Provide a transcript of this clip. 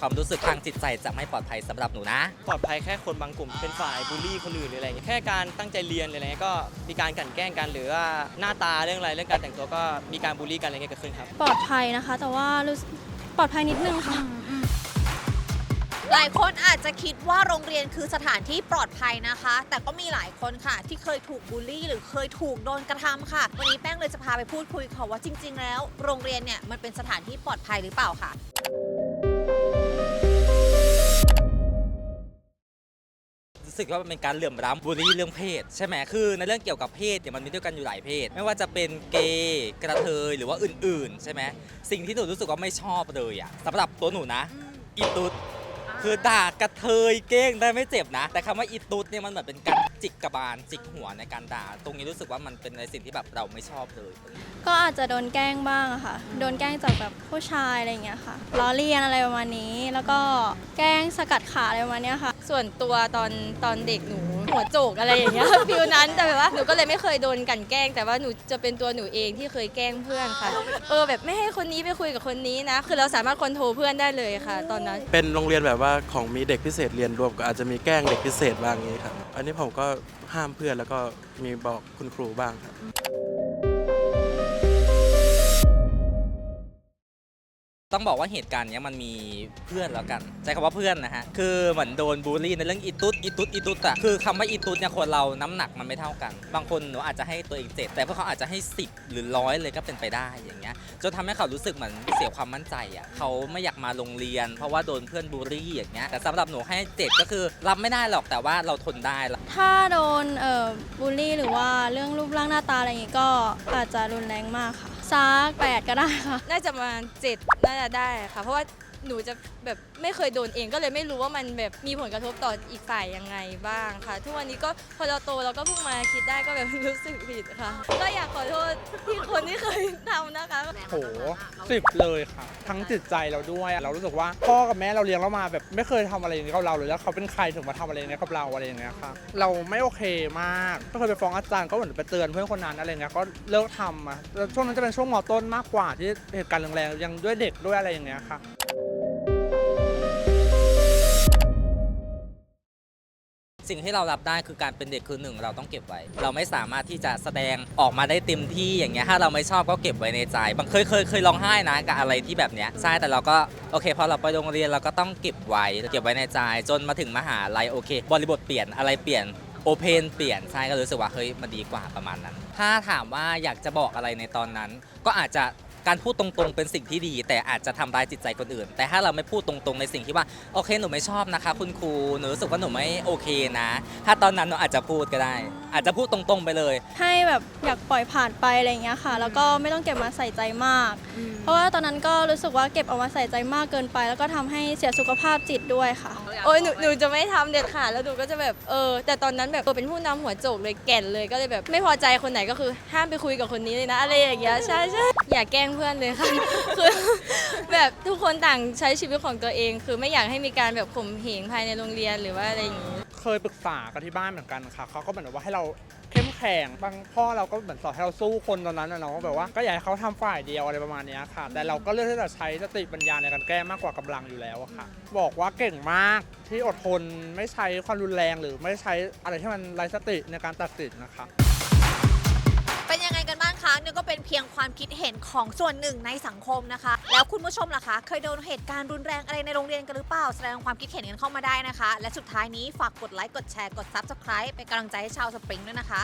ความรู้สึกทางจิตใจจะไม่ปลอดภัยสำหรับหนูนะ ปลอดภัยแค่คนบางกลุ่มเป็นฝ่ายบูลลี่คนอื่นหรืออะไรเงี้ยแค่การตั้งใจเรียนหรืออะไรเงี้ยก็มีการกลั่นแกล้งกันหรือว่าหน้าตาเรื่องอะไรเรื่องการแต่งตัวก็มีการบูลลี่กันอะไรเงี้ยเกิดขึ้นครับ ปลอดภัยนะคะ แต่ว่ารู้สึกปลอดภัยนิดนึงค่ะ หลายคนอาจจะคิดว่าโรงเรียนคือสถานที่ปลอดภัยนะคะ แต่ก็มีหลายคนค่ะ ที่เคยถูกบูลลี่ หรือเคยถูกโดนกระทำค่ะ วันนี้แป้งเลยจะพาไปพูดคุยค่ะว่าจริง ๆ แล้ว โรงเรียนเนี่ยมันเป็นสถานที่ปลอดภัยหรือเปล่าค่ะ สึกว่ามันเป็นการเหลื่อมล้ำบูลลี่เรื่องเพศ ใช่ไหมคือในเรื่องเกี่ยวกับเพศเนี่ยมันมีด้วยกันอยู่หลายเพศ ไม่ว่าจะเป็นเกย์กระเทยหรือว่าอื่นๆ ใช่ไหมสิ่งที่หนูรู้สึกว่าไม่ชอบเลยอะสำหรับตัวหนูนะอีตุ๊ดคือด่ากระเทยเก้งได้ไม่เจ็บนะ แต่คำว่าอีตุ๊ดเนี่ยมันเหมือนเป็นการ จิกกระบาลจิกหัวในการด่า ตรงนี้รู้สึกว่ามันเป็นในสิ่งที่แบบเราไม่ชอบเลย ก็อาจจะโดนแกล้งบ้างอะค่ะ โดนแกล้งจากแบบผู้ชายอะไรอย่างเงี้ยค่ะ ล้อเลียนอะไรประมาณนี้ แล้วก็แกล้งสกัดขาอะไรประมาณเนี้ยค่ะ ส่วนตัวตอนตอนเด็กหนู หัวโจกอะไรอย่างเงี้ย ฟิลนั้นแต่แบบว่าหนูก็เลยไม่เคยโดนกลันแกล้ง แต่ว่าหนูจะเป็นตัวหนูเองที่เคยแกล้งเพื่อนค่ะ เออแบบไม่ให้คนนี้ไปคุยกับคนนี้นะ คือเราสามารถคอนโทรลเพื่อนได้เลยค่ะ ตอนนั้น เป็นโรงเรียนแบบว่าของมีเด็กพิเศษเรียนรวมก็อาจจะมีแกล้งเด็กพิเศษบ้างอย่างนี้ครับอันนี้ผมก็ห้ามเพื่อนแล้วก็มีบอกคุณครูบ้างครับ ต้องบอกว่าเหตุการณ์เนี้ยมันมีเพื่อนแล้วกันใช้คำว่าเพื่อนนะฮะคือเหมือนโดนบูลลี่ในเรื่องอีตุ๊ดอีตุ๊ดอีตุ๊ดอะคือคำว่าอีตุ๊ดเนี่ยคนเราน้ำหนักมันไม่เท่ากัน บางคนหนูอาจจะให้ตัวเองเจ็ดแต่พวกเขาอาจจะให้ 10 หรือร้อยเลยก็เป็นไปได้อย่างเงี้ยจนทำให้เขารู้สึกเหมือนเสียความมั่นใจอะเขาไม่อยากมาโรงเรียน เพราะว่าโดนเพื่อนบูลลี่อย่างเงี้ยแต่สำหรับหนูให้เจ็ดก็คือรับไม่ได้หรอกแต่ว่าเราทนได้ ถ้าโดนเอ่อบูลลี่หรือว่าเรื่องรูปร่างหน้าตาอะไรอย่างงี้ก็อาจจะรุนแรงมากค่ะ ซักแปดก็ได้ค่ะ น่าจะประมาณเจ็ดน่าจะได้ค่ะ เพราะว่า หนูจะแบบไม่เคยโดนเองก็เลยไม่รู้ว่ามันแบบมีผลกระทบต่ออีกฝ่ายยังไงบ้างค่ะ ทุกวันนี้ก็พอเราโตเราก็เพิ่งมาคิดได้ก็แบบรู้สึกผิดค่ะ ก็อยากขอโทษที่คนที่เคยทำนะคะ โหสิบเลยค่ะ ทั้งจิตใจเราด้วย เรารู้สึกว่าพ่อกับแม่เราเลี้ยงเรามาแบบไม่เคยทำอะไรอย่างนี้กับเราเลยแล้วเขาเป็นใครถึงมาทำอะไรอย่างนี้กับเราอะไรอย่างเงี้ยค่ะ เราไม่โอเคมากก็เคยไปฟ้องอาจารย์ก็เหมือนไปเตือนเพื่อนคนนั้นอะไรเงี้ยก็เลิกทำอะแล้วช่วงนั้นจะเป็นช่วงมต้นมากกว่าที่เหตุการณ์แรงๆยังด้วยเด็กด้วยอะไรอย่างเงี้ยค่ะ สิ่งที่เรารับได้คือการเป็นเด็กคือหนึ่งเราต้องเก็บไว้ เราไม่สามารถที่จะแสดงออกมาได้เต็มที่อย่างเงี้ยถ้าเราไม่ชอบก็เก็บไว้ในใจบางเคยเคยเคยร้องไห้นะกับอะไรที่แบบเนี้ยใช่แต่เราก็โอเคพอเราไปโรงเรียนเราก็ต้องเก็บไว้เก็บไว้ในใจจนมาถึงมหาลัยโอเค บริบทเปลี่ยนอะไรเปลี่ยนโอเพนเปลี่ยนใช่ก็รู้สึกว่าเฮ้ยมันดีกว่าประมาณนั้น ถ้าถามว่าอยากจะบอกอะไรในตอนนั้น ก็อาจจะ การพูดตรงๆ เป็นสิ่งที่ดี แต่อาจจะทำร้ายจิตใจคนอื่น แต่ถ้าเราไม่พูดตรงๆในสิ่งที่ว่าโอเคหนูไม่ชอบนะคะ คุณครูหนูรู้สึกว่าหนูไม่โอเคนะ ถ้าตอนนั้นหนูอาจจะพูดก็ได้ อาจจะพูดตรงๆไปเลย ให้แบบอยากปล่อยผ่านไปอะไรอย่างเงี้ยค่ะ แล้วก็ไม่ต้องเก็บมาใส่ใจมาก เพราะว่าตอนนั้นก็รู้สึกว่าเก็บเอามาใส่ใจมากเกินไป แล้วก็ทำให้เสียสุขภาพจิตด้วยค่ะ โอ้ยหนูหนูจะไม่ทำเด็ดขาดแล้วหนูก็จะแบบเออ แต่ตอนนั้นแบบเออเป็นผู้นำหัวโจกเลยแก่นเลยก็เลยแบบ ไม่พอใจคนไหนก็คือห้ามไปคุยกับคนนี้เลยนะอะไรอย่างเงี้ยใช่ใช่อย่าแกล้งเพื่อนเลยค่ะ คือแบบทุกคนต่างใช้ชีวิตของตัวเอง คือไม่อยากให้มีการแบบข่มเหงภายในโรงเรียนหรือว่าอะไรอย่างงี้ เคยปรึกษากันที่บ้านเหมือนกันค่ะ เขาก็เหมือนว่าให้เราเข้มแข็ง บางพ่อเราก็เหมือนสอนให้เราสู้คนตอนนั้นนะเนาะแบบว่าก็อยากให้เขาทำฝ่ายเดียวอะไรประมาณเนี้ยค่ะ แต่เราก็เลือกที่จะใช้สติปัญญาในการแก้มากกว่ากำลังอยู่แล้วอะค่ะ บอกว่าเก่งมากที่อดทนไม่ใช้ความรุนแรงหรือไม่ใช้อะไรที่มันไร้สติในการตัดสินนะคะ นี่ก็เป็นเพียงความคิดเห็นของส่วนหนึ่งในสังคมนะคะ แล้วคุณผู้ชมล่ะคะเคยโดนเหตุการณ์รุนแรงอะไรในโรงเรียนกันหรือเปล่าแสดงความคิดเห็นกันเข้ามาได้นะคะ และสุดท้ายนี้ฝากกดไลค์กดแชร์กด Subscribe เป็นกำลังใจให้ชาวสปริงด้วยนะคะ